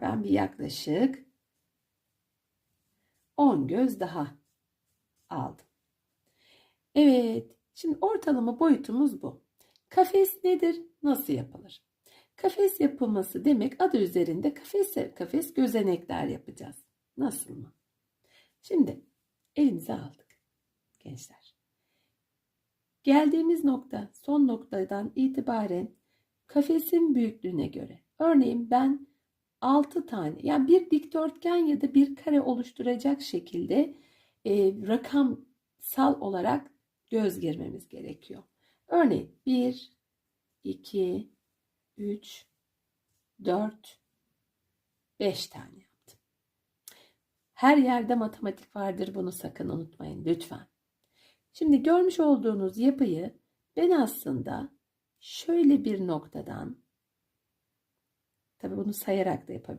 Ben bir yaklaşık 10 göz daha aldım. Evet, şimdi ortalama boyutumuz bu. Kafes nedir? Nasıl yapılır? Kafes yapılması demek adı üzerinde kafes kafes gözenekler yapacağız. Nasıl mı? Şimdi elimize aldık gençler. Geldiğimiz nokta son noktadan itibaren kafesin büyüklüğüne göre. Örneğin ben 6 tane yani bir dikdörtgen ya da bir kare oluşturacak şekilde e, rakamsal olarak göz girmemiz gerekiyor. Örneğin 1, 2, 3, 4, 5 tane yaptım. Her yerde matematik vardır bunu sakın unutmayın lütfen. Şimdi görmüş olduğunuz yapıyı ben aslında şöyle bir noktadan tabi bunu sayarak da yapabilirim.